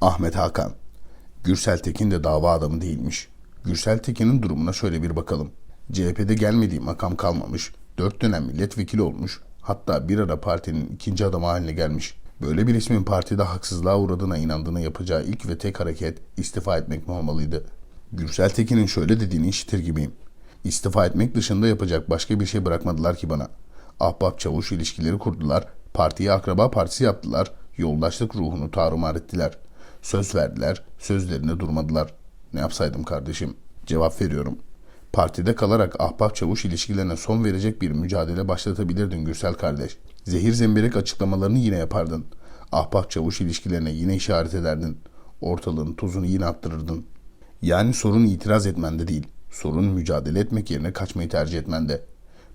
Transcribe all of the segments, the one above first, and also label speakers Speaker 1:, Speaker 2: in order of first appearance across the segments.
Speaker 1: Ahmet Hakan. Gürsel Tekin de dava adamı değilmiş. Gürsel Tekin'in durumuna şöyle bir bakalım. CHP'de gelmediği makam kalmamış, dört dönem milletvekili olmuş, hatta bir ara partinin ikinci adamı haline gelmiş. Böyle bir ismin partide haksızlığa uğradığına inandığına yapacağı ilk ve tek hareket istifa etmek mi olmalıydı? Gürsel Tekin'in şöyle dediğini işitir gibiyim. İstifa etmek dışında yapacak başka bir şey bırakmadılar ki bana. Ahbap çavuş ilişkileri kurdular, partiyi akraba partisi yaptılar, yoldaşlık ruhunu tarumar ettiler. Söz verdiler, sözlerine durmadılar. Ne yapsaydım kardeşim? Cevap veriyorum. Partide kalarak ahbap çavuş ilişkilerine son verecek bir mücadele başlatabilirdin Gürsel kardeş. Zehir zemberek açıklamalarını yine yapardın. Ahbap çavuş ilişkilerine yine işaret ederdin. Ortalığın tuzunu yine attırırdın. Yani sorun itiraz etmende değil. Sorun mücadele etmek yerine kaçmayı tercih etmende.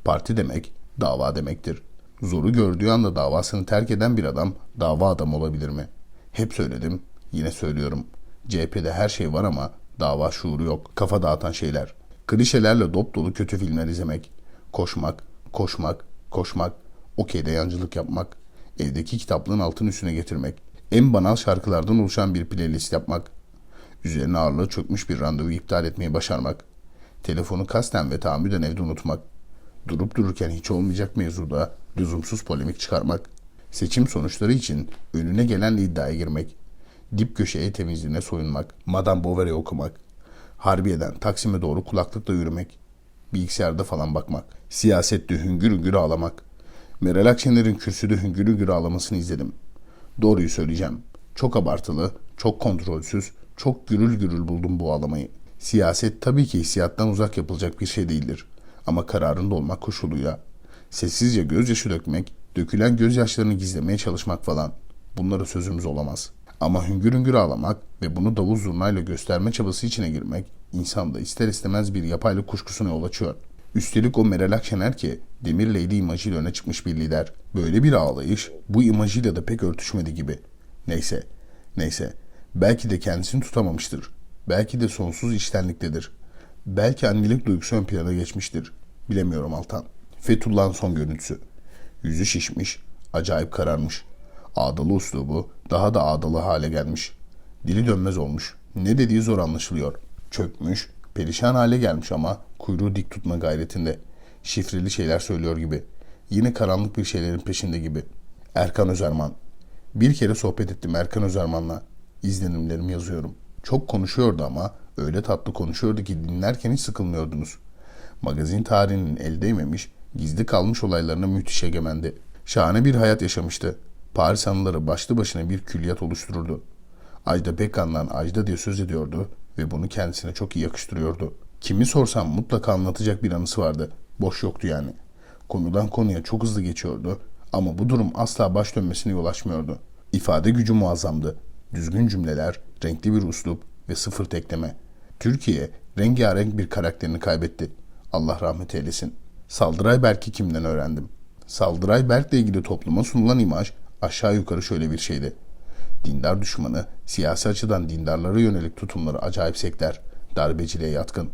Speaker 1: Parti demek dava demektir. Zoru gördüğü anda davasını terk eden bir adam dava adamı olabilir mi? Hep söyledim, yine söylüyorum. CHP'de her şey var ama dava şuuru yok. Kafa dağıtan şeyler. Klişelerle dop dolu kötü filmler izlemek. Koşmak, koşmak, koşmak. Okeyde yancılık yapmak. Evdeki kitaplığın altın üstüne getirmek. En banal şarkılardan oluşan bir playlist yapmak. Üzerine ağırlığı çökmüş bir randevu iptal etmeyi başarmak. Telefonu kasten ve tahammüden evde unutmak. Durup dururken hiç olmayacak mevzuda lüzumsuz polemik çıkarmak. Seçim sonuçları için önüne gelenle iddiaya girmek. Dip köşeye temizliğine soyunmak. Madame Bovary'i okumak. Harbiye'den Taksim'e doğru kulaklıkla yürümek. Bilgisayarda falan bakmak. Siyasette hüngür hüngür ağlamak. Meral Akşener'in kürsüde hüngür hüngür ağlamasını izledim. Doğruyu söyleyeceğim. Çok abartılı, çok kontrolsüz, çok gürül gürül buldum bu ağlamayı. Siyaset tabii ki hissiyattan uzak yapılacak bir şey değildir. Ama kararında olmak koşuluyla. Sessizce gözyaşı dökmek, dökülen gözyaşlarını gizlemeye çalışmak falan. Bunlara sözümüz olamaz. Ama hüngür hüngür ağlamak ve bunu davul zurnayla gösterme çabası içine girmek insanda ister istemez bir yapaylı kuşkusuna yol açıyor. Üstelik o Meral Akşener ki Demir Lady imajıyla öne çıkmış bir lider. Böyle bir ağlayış bu imajıyla da pek örtüşmedi gibi. Neyse, neyse. Belki de kendisini tutamamıştır. Belki de sonsuz iştenliktedir. Belki annelik duygusu ön plana geçmiştir. Bilemiyorum Altan. Fethullah'ın son görüntüsü. Yüzü şişmiş, acayip kararmış. Ağdalı uslubu daha da ağdalı hale gelmiş. Dili dönmez olmuş. Ne dediği zor anlaşılıyor. Çökmüş, perişan hale gelmiş ama kuyruğu dik tutma gayretinde. Şifreli şeyler söylüyor gibi. Yine karanlık bir şeylerin peşinde gibi. Erkan Özerman. Bir kere sohbet ettim Erkan Özerman'la. İzlenimlerimi yazıyorum. Çok konuşuyordu ama öyle tatlı konuşuyordu ki dinlerken hiç sıkılmıyordunuz. Magazin tarihinin el değmemiş, gizli kalmış olaylarına müthiş egemendi. Şahane bir hayat yaşamıştı. Paris anıları başlı başına bir külliyat oluştururdu. Ajda Pekkan'dan Ajda diye söz ediyordu ve bunu kendisine çok iyi yakıştırıyordu. Kimi sorsam mutlaka anlatacak bir anısı vardı. Boş yoktu yani. Konudan konuya çok hızlı geçiyordu ama bu durum asla baş dönmesine yol açmıyordu. İfade gücü muazzamdı. Düzgün cümleler, renkli bir uslup ve sıfır tekleme. Türkiye rengarenk bir karakterini kaybetti. Allah rahmet eylesin. Saldıray Berk'i kimden öğrendim? Saldıray Berk'le ilgili topluma sunulan imaj aşağı yukarı şöyle bir şeydi. Dindar düşmanı, siyasi açıdan dindarlara yönelik tutumları acayip sekter, darbeciliğe yatkın.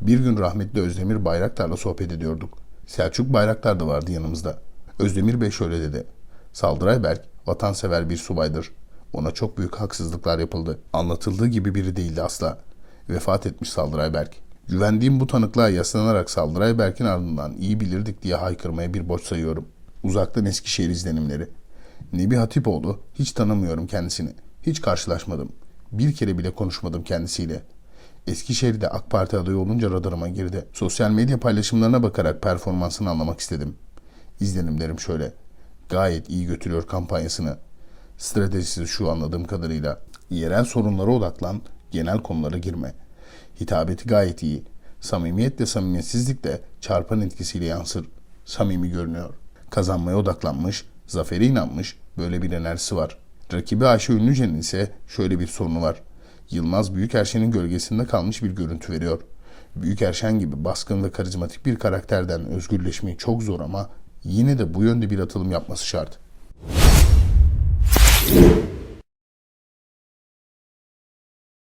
Speaker 1: Bir gün rahmetli Özdemir Bayraktar'la sohbet ediyorduk. Selçuk Bayraktar da vardı yanımızda. Özdemir Bey şöyle dedi. Saldıray Berk vatansever bir subaydır. Ona çok büyük haksızlıklar yapıldı. Anlatıldığı gibi biri değildi asla. Vefat etmiş Saldıray Berk. Güvendiğim bu tanıklığa yaslanarak Saldıray Berk'in ardından iyi bilirdik diye haykırmaya bir borç sayıyorum. Uzaktan Eskişehir izlenimleri. Nebi Hatipoğlu hiç tanımıyorum kendisini. Hiç karşılaşmadım. Bir kere bile konuşmadım kendisiyle. Eskişehir'de AK Parti adayı olunca radarıma girdi. Sosyal medya paylaşımlarına bakarak performansını anlamak istedim. İzlenimlerim şöyle. Gayet iyi götürüyor kampanyasını. Stratejisi şu anladığım kadarıyla. Yerel sorunlara odaklan, genel konulara girme. Hitabeti gayet iyi. Samimiyetle samimiyetsizlik de çarpan etkisiyle yansır. Samimi görünüyor. Kazanmaya odaklanmış, zafere inanmış böyle bir enerjisi var. Rakibi Ayşe Ünlüce'nin ise şöyle bir sorunu var. Yılmaz Büyükerşen'in gölgesinde kalmış bir görüntü veriyor. Büyükerşen gibi baskın ve karizmatik bir karakterden özgürleşmeyi çok zor ama yine de bu yönde bir atılım yapması şart.